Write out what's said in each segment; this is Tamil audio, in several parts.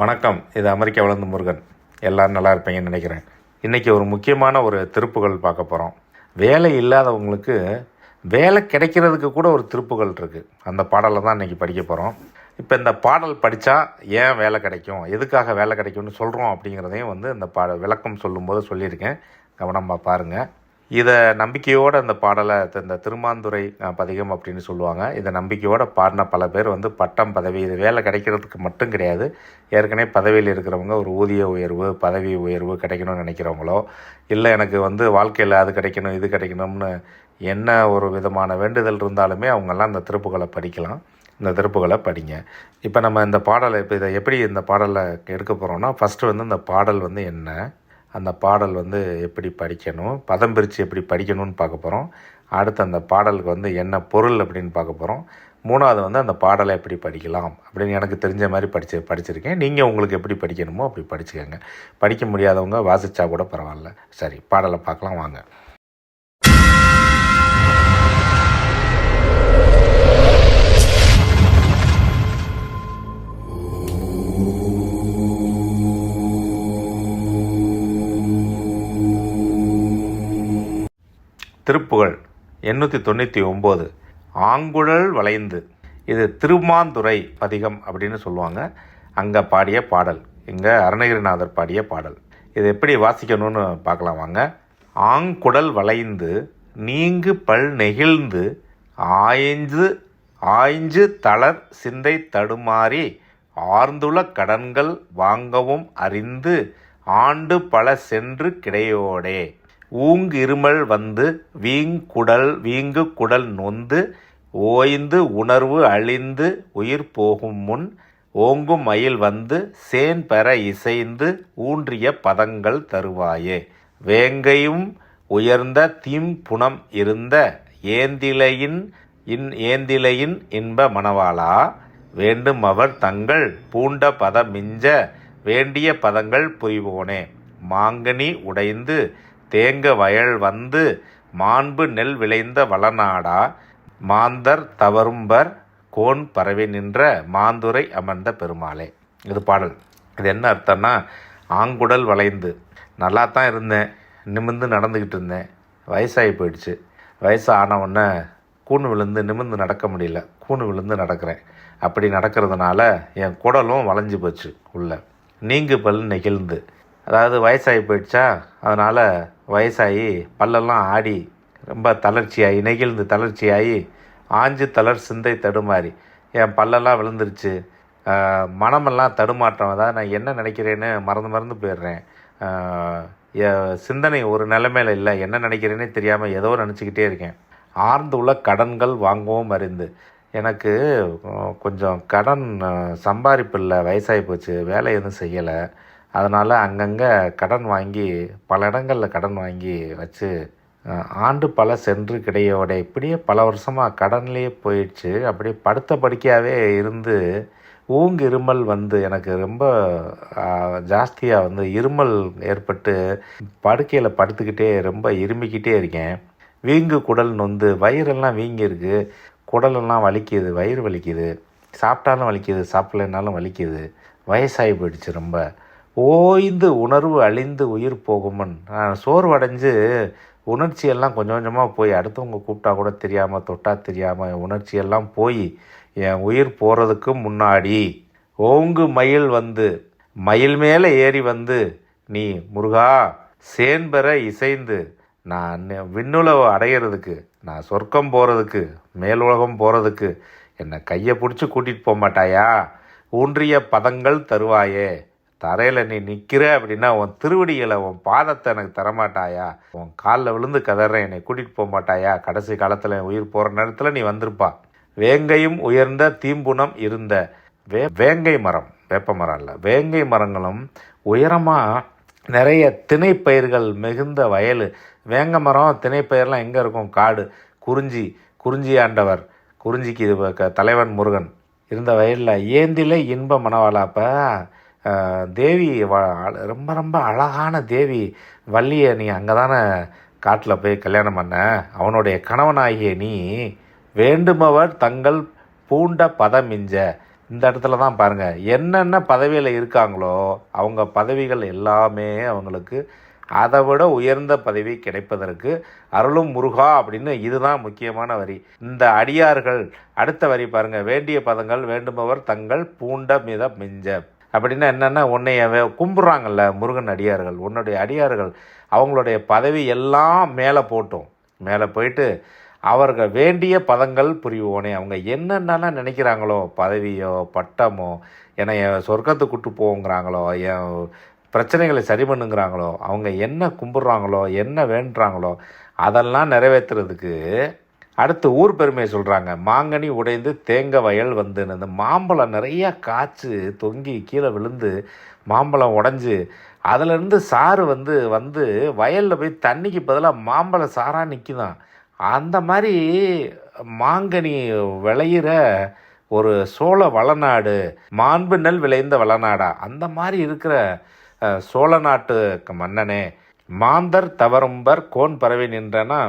வணக்கம். இது அமெரிக்கா வளர்ந்து முருகன். எல்லோரும் நல்லா இருப்பீங்கன்னு நினைக்கிறேன். இன்றைக்கி ஒரு முக்கியமான ஒரு திருப்புகள் பார்க்க போகிறோம் வேலை இல்லாதவங்களுக்கு வேலை கிடைக்கிறதுக்கு கூட ஒரு திருப்புகள் இருக்குது அந்த பாடலை தான் இன்றைக்கி படிக்க போகிறோம் இப்போ இந்த பாடல் படித்தா ஏன் வேலை கிடைக்கும்? எதுக்காக வேலை கிடைக்கும்னு சொல்கிறோம் அப்படிங்கிறதையும் வந்து இந்த பாட விளக்கம் சொல்லும்போது சொல்லியிருக்கேன். கவனமாக பாருங்கள் இதை நம்பிக்கையோடு அந்த பாடலை இந்த திருமாந்துறை பதிகம் அப்படின்னு சொல்லுவாங்க. இதை நம்பிக்கையோடு பாடின பல பேர் வந்து பட்டம் பதவி இது வேலை கிடைக்கிறதுக்கு மட்டும் கிடையாது. ஏற்கனவே பதவியில் இருக்கிறவங்க ஒரு ஊதிய உயர்வு பதவி உயர்வு கிடைக்கணும்னு நினைக்கிறவங்களோ இல்லை எனக்கு வந்து வாழ்க்கையில் அது கிடைக்கணும் இது கிடைக்கணும்னு என்ன ஒரு விதமான வேண்டுதல் இருந்தாலுமே அவங்கெல்லாம் அந்த திருப்புகளை படிக்கலாம். இந்த திருப்புகளை படிங்க. இப்போ நம்ம இந்த பாடலை இப்போ இதை எப்படி இந்த பாடலை எடுக்க போகிறோம்னா ஃபஸ்ட்டு வந்து இந்த பாடல் வந்து என்ன? அந்த பாடல் வந்து எப்படி படிக்கணும் பதம் பிரித்து எப்படி படிக்கணும்னு பார்க்க போகிறோம் அடுத்து அந்த பாடலுக்கு வந்து என்ன பொருள் அப்படின்னு பார்க்க போகிறோம் மூணாவது வந்து அந்த பாடலை எப்படி படிக்கலாம் அப்படின்னு எனக்கு தெரிஞ்ச மாதிரி படிச்சு படிச்சிருக்கேன். நீங்கள் உங்களுக்கு எப்படி படிக்கணுமோ அப்படி படிச்சுக்கோங்க. படிக்க முடியாதவங்க வாசித்தா கூட பரவாயில்ல. சரி பாடலை பார்க்கலாம் வாங்க. திருப்புகழ். எண்ணூற்றி தொண்ணூற்றி ஒம்பது. ஆங்குழல் வளைந்து. இது திருமாந்துறை பதிகம் அப்படின்னு சொல்லுவாங்க. அங்கே பாடிய பாடல். இங்கே அருணகிரிநாதர் பாடிய பாடல். இது எப்படி வாசிக்கணும்னு பார்க்கலாம் வாங்க. ஆங்குடல் வளைந்து நீங்கு பல் நெகிழ்ந்து ஆய்ந்து ஆய்ஞ்சு தளர் சிந்தை தடுமாறி ஆர்ந்துள கடன்கள் வாங்கவும் அறிந்து ஆண்டு பல சென்று கிடையோடே. ஊங்கு இருமல் வந்து வீங்குடல் வீங்கு குடல் நொந்து ஓய்ந்து உணர்வு அழிந்து உயிர் போகும் முன் ஓங்கும் மயில் வந்து சேன் பெற இசைந்து ஊன்றிய பதங்கள் தருவாயே. வேங்கையும் உயர்ந்த தீம்புணம் இருந்த ஏந்திலையின் இன் ஏந்திலையின் இன்ப மணவாளா? வேண்டும் அவர் தங்கள் பூண்ட பதம் மிஞ்ச வேண்டிய பதங்கள் புரிவோனே. மாங்கனி உடைந்து தேங்க வயல் வந்து மாண்பு நெல் விளைந்த வளநாடா மாந்தர் தவரும்பர் கோன் பரவி நின்ற மாந்துரை அமர்ந்த பெருமாளே. இது பாடல். இது என்ன அர்த்தம்னா ஆங்குடல் வளைந்து. நல்லா தான் இருந்தேன். நிமிர்ந்து நடந்துக்கிட்டு இருந்தேன். வயசாகி போயிடுச்சு. வயசு ஆனவுடனே கூணு விழுந்து நிமிர்ந்து நடக்க முடியல. கூணு விழுந்து நடக்கிறேன். அப்படி நடக்கிறதுனால என் குடலும் வளைஞ்சு போச்சு உள்ள. நீங்கு பல் நெகிழ்ந்து. அதாவது வயசாகி போயிடுச்சா? அதனால் வயசாகி பல்லெல்லாம் ஆடி ரொம்ப தளர்ச்சியாகி நெகிழ்ந்து தளர்ச்சியாகி ஆஞ்சு தளர் சிந்தை தடுமாறி. என் பல்லெல்லாம் விழுந்துருச்சு. மனமெல்லாம் தடுமாற்றம். அதாவது நான் என்ன நினைக்கிறேன்னு மறந்து மறந்து போயிடுறேன். என் சிந்தனை ஒரு நிலைமையில இல்லை. என்ன நினைக்கிறேனே தெரியாமல் ஏதோ நினச்சிக்கிட்டே இருக்கேன். ஆர்ந்து உள்ள கடன்கள் வாங்கவும் அறிந்து. எனக்கு கொஞ்சம் கடன் சம்பாதிப்பு இல்லை. வயசாகி போச்சு. வேலை எதுவும் செய்யலை. அதனால் அங்கங்கே கடன் வாங்கி பல இடங்களில் கடன் வாங்கி வச்சு ஆண்டு பல சென்று கிடையோட இப்படியே பல வருஷமாக கடன்லேயே போயிடுச்சு. அப்படியே படுத்த படுக்கையாகவே இருந்து ஊங்கு இருமல் வந்து எனக்கு ரொம்ப ஜாஸ்தியாக வந்து இருமல் ஏற்பட்டு படுக்கையில் படுத்துக்கிட்டே ரொம்ப இருமிக்கிட்டே இருக்கேன். வீங்கு குடல் நொந்து வயிறெல்லாம் வீங்கியிருக்கு. குடலெல்லாம் வலிக்குது வயிறு வலிக்குது. சாப்பிட்டாலும் வலிக்குது சாப்பிட்லனாலும் வலிக்குது. வயசாகி போயிடுச்சு ரொம்ப. ஓய்ந்து உணர்வு அழிந்து உயிர் போகுமன். நான் சோர்வடைஞ்சு உணர்ச்சியெல்லாம் கொஞ்சம் கொஞ்சமாக போய் அடுத்தவங்க கூப்பிட்டா கூட தெரியாமல் தொட்டா தெரியாமல் என் உணர்ச்சியெல்லாம் போய் என் உயிர் போகிறதுக்கு முன்னாடி ஓங்கு மயில் வந்து மயில் மேலே ஏறி வந்து நீ முருகா சேன்பெற இசைந்து நான் நி- அடையிறதுக்கு நான் சொர்க்கம் போகிறதுக்கு மேலுலகம் போகிறதுக்கு என்னை கையை பிடிச்சி கூட்டிகிட்டு போக மாட்டாயா ஊன்றிய பதங்கள் தருவாயே தரையில் நீ நிற்கிற அப்படின்னா உன் திருவடிகளை உன் பாதத்தை எனக்கு தரமாட்டாயா? உன் காலில் விழுந்து கதறேன் என்னை கூட்டிகிட்டு போக மாட்டாயா? கடைசி காலத்தில் உயிர் போகிற நேரத்தில் நீ வந்திருப்பா. வேங்கையும் உயர்ந்த தீம்புணம் இருந்த வே வேங்கை மரம் வேப்ப மரம் இல்லை வேங்கை மரங்களும் உயரமாக நிறைய திணைப்பயிர்கள் மிகுந்த வயல். வேங்க மரம் திணைப்பயிரெலாம் எங்கே இருக்கும்? காடு. குறிஞ்சி குறிஞ்சி ஆண்டவர் குறிஞ்சிக்கு இது தலைவன் முருகன். இருந்த வயலில் ஏந்தில இன்ப மணவாளா அப்போ. தேவி அழ- ரொம்ப ரொம்ப அழகான தேவி வள்ளியை நீ அங்கே தானே காட்டில் போய் கல்யாணம் பண்ண? அவனுடைய கணவனாகிய நீ வேண்டுமவர் தங்கள் பூண்ட பதமிஞ்ச இந்த இடத்துல தான் பாருங்கள் என்னென்ன பதவியில் இருக்காங்களோ அவங்க பதவிகள் எல்லாமே அவங்களுக்கு அதை விட உயர்ந்த பதவி கிடைப்பதற்கு அருளும் முருகா அப்படின்னு இதுதான் முக்கியமான வரி. இந்த அடியார்கள் அடுத்த வரி பாருங்கள் வேண்டிய பதங்கள் வேண்டுமவர் தங்கள் பூண்ட மித மிஞ்ச. அப்படின்னா என்னென்னா உன்னைய கும்பிட்றாங்கல்ல முருகன் அடியார்கள். உன்னுடைய அடியார்கள் அவங்களுடைய பதவி எல்லாம் மேலே போட்டும். மேலே போயிட்டு அவர்கள் வேண்டிய பதங்கள் புரிவோனே அவங்க என்னென்னலாம் நினைக்கிறாங்களோ பதவியோ பட்டமோ என்னை சொர்க்கத்துக்கு கூட்டு போங்கிறாங்களோ என் பிரச்சனைகளை சரி பண்ணுங்கிறாங்களோ அவங்க என்ன கும்பிட்றாங்களோ என்ன வேண்டுறாங்களோ அதெல்லாம் நிறைவேற்றுறதுக்கு அடுத்து ஊர் பெருமையை சொல்கிறாங்க மாங்கனி உடைந்து தேங்க வயல் வந்து இந்த மாம்பழம் நிறையா காய்ச்சி தொங்கி கீழே விழுந்து மாம்பழம் உடஞ்சி அதுலேருந்து சாறு வந்து வந்து வயலில் போய் தண்ணிக்கு பதிலாக மாம்பழ சாராக நிற்குதான் அந்த மாதிரி மாங்கனி விளையிற ஒரு சோழ வளநாடு மாண்பு நெல் விளைந்த வளநாடா அந்த மாதிரி இருக்கிற சோழ நாட்டு மன்னனே மாந்தர் தவறும்பர் கோன் பரவி நின்றனா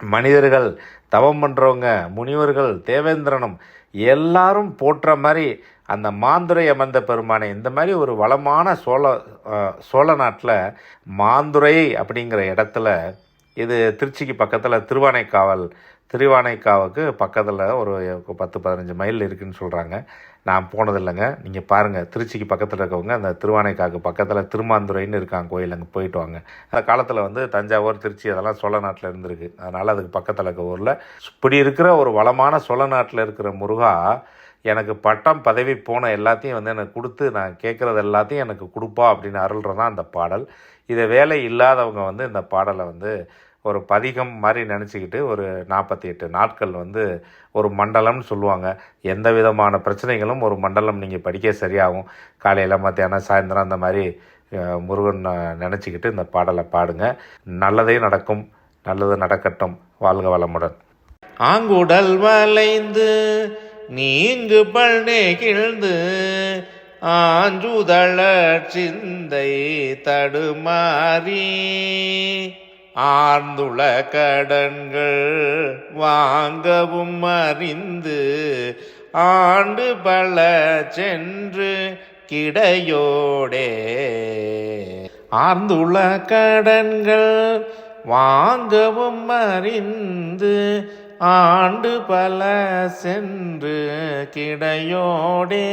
மனிதர்கள் தவம் பண்ணுறவங்க முனிவர்கள் தேவேந்திரனும் எல்லாரும் போற்ற மாதிரி அந்த மாந்துரை அமர்ந்த பெருமானை இந்த மாதிரி ஒரு வளமான சோழ சோழ நாட்டில் மாந்துரை அப்படிங்கிற இடத்துல இது திருச்சிக்கு பக்கத்தில் திருவானைக்காவல் திருவானைக்காவுக்கு பக்கத்தில் ஒரு பத்து பதினஞ்சு மைல் இருக்குதுன்னு சொல்கிறாங்க நான் போனதில்லைங்க. நீங்கள் பாருங்கள் திருச்சிக்கு பக்கத்தில் இருக்கவங்க அந்த திருவானைக்காவுக்கு பக்கத்தில் திருமாந்துறைன்னு இருக்காங்க கோயில் அங்கே போயிட்டு வாங்க. அந்த காலத்தில் வந்து தஞ்சாவூர் திருச்சி அதெல்லாம் சோழ நாட்டில் இருந்திருக்கு. அதனால் அதுக்கு பக்கத்தில் இருக்க ஊரில். இப்படி இருக்கிற ஒரு வளமான சோழ நாட்டில் இருக்கிற முருகா எனக்கு பட்டம் பதவி போன எல்லாத்தையும் வந்து எனக்கு கொடுத்து நான் கேட்குறது எல்லாத்தையும் எனக்கு கொடுப்பா அப்படின்னு அருள்றதான் அந்த பாடல். இதை வேலை இல்லாதவங்க வந்து இந்த பாடலை வந்து ஒரு பதிகம் மாதிரி நினச்சிக்கிட்டு ஒரு நாற்பத்தி எட்டு நாட்கள் வந்து ஒரு மண்டலம்னு சொல்லுவாங்க. எந்த விதமான பிரச்சனைகளும் ஒரு மண்டலம் நீங்கள் படிக்க சரியாகும். காலையில் மத்தியானம் சாயந்தரம் அந்த மாதிரி முருகன் நினச்சிக்கிட்டு இந்த பாடலை பாடுங்க. நல்லதே நடக்கும். நல்லது நடக்கட்டும். வாழ்க வளமுடன். ஆங்குடல் வளைந்து நீங்கு பழனே கிழ்ந்து ஆஞ்சுதள சிந்தை தடுமாறி. ஆர்ந்துள கடன்கள் வாங்கவும் அறிந்து ஆண்டு பல சென்று கிடையோடே. ஆர்ந்துள கடன்கள் வாங்கவும் அறிந்து ஆண்டு பல சென்று கிடையோடே.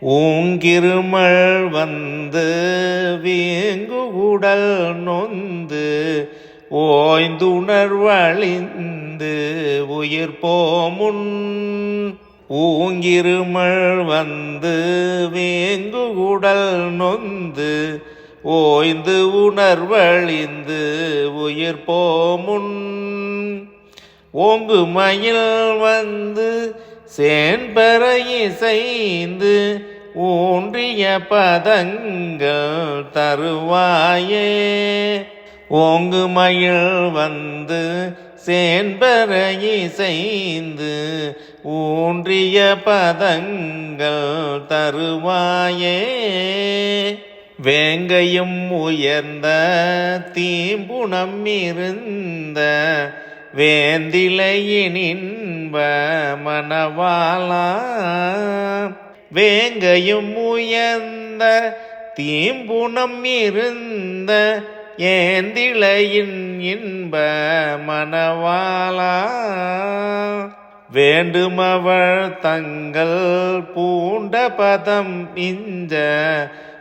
ஊங்கிருமல் வந்து வீங்கு உடல் நொந்து ஓய்ந்துணர்வழிந்து உயிர் போமுன். ஊங்கிருமல் வந்து வீங்கு உடல் நொந்து ஓய்ந்து உணர்வழிந்து உயிர் போமுன். ஓங்கு மயில் வந்து சேன்பெற இசைந்து ஊன்றிய பதங்கள் தருவாயே. ஓங்கு மயில் வந்து சேன்பெற இசைந்து ஊன்றிய பதங்கள் தருவாயே. வேங்கையும் உயர்ந்த தீம்புணம் இருந்த வேந்திலையினின்ப மணவாளா வேங்கையும் உயர்ந்த தீம்புணம் இருந்த ஏந்திளையின் இன்ப மணவாளா வேண்டுமவள் தங்கள் பூண்ட பதம் இஞ்ச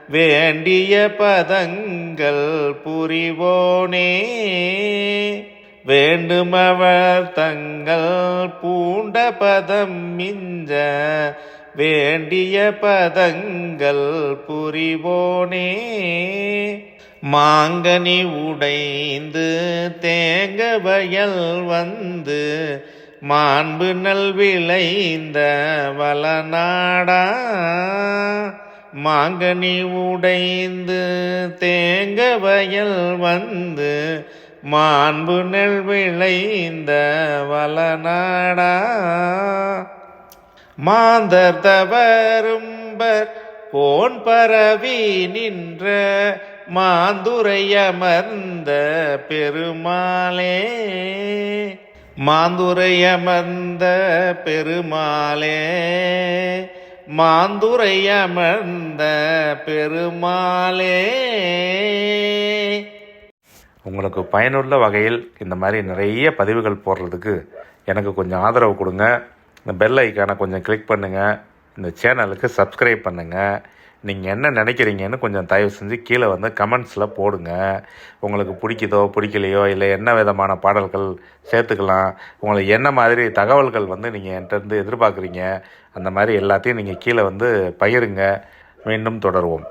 வேண்டிய பதங்கள் புரிவோனே. வேண்டுமவர் தங்கள் பூண்ட பதம் மிஞ்ச வேண்டிய பதங்கள் புரிவோனே. மாங்கனி உடைந்து தேங்க வயல் வந்து மாண்பு நல் விளைந்த வளநாடா. மாங்கனி உடைந்து தேங்க வயல் வந்து மாண்பு நெல் விளைந்த வளநாடா. மாந்தர் தவரும்பர் போன் பரவி நின்ற மாந்துரையமர்ந்த பெருமாளே. மாந்துரையமர்ந்த பெருமாளே. மாந்துரையமர்ந்த பெருமாளே. உங்களுக்கு பயனுள்ள வகையில் இந்த மாதிரி நிறைய பதிவுகள் போடுறதுக்கு எனக்கு கொஞ்சம் ஆதரவு கொடுங்க. இந்த பெல் ஐக்கானை கொஞ்சம் கிளிக் பண்ணுங்கள் இந்த சேனலுக்கு சப்ஸ்கிரைப் பண்ணுங்கள் நீங்கள் என்ன நினைக்கிறீங்கன்னு கொஞ்சம் தயவு செஞ்சு கீழே வந்து கமெண்ட்ஸில் போடுங்க. உங்களுக்கு பிடிக்குதோ பிடிக்கலையோ இல்லை என்ன விதமான பாடல்கள் சேர்த்துக்கலாம் உங்களுக்கு என்ன மாதிரி தகவல்கள் வந்து நீங்கள் என்கிட்ட இருந்து எதிர்பார்க்குறீங்க அந்த மாதிரி எல்லாத்தையும் நீங்கள் கீழே வந்து பகிருங்க. மீண்டும் தொடருவோம்.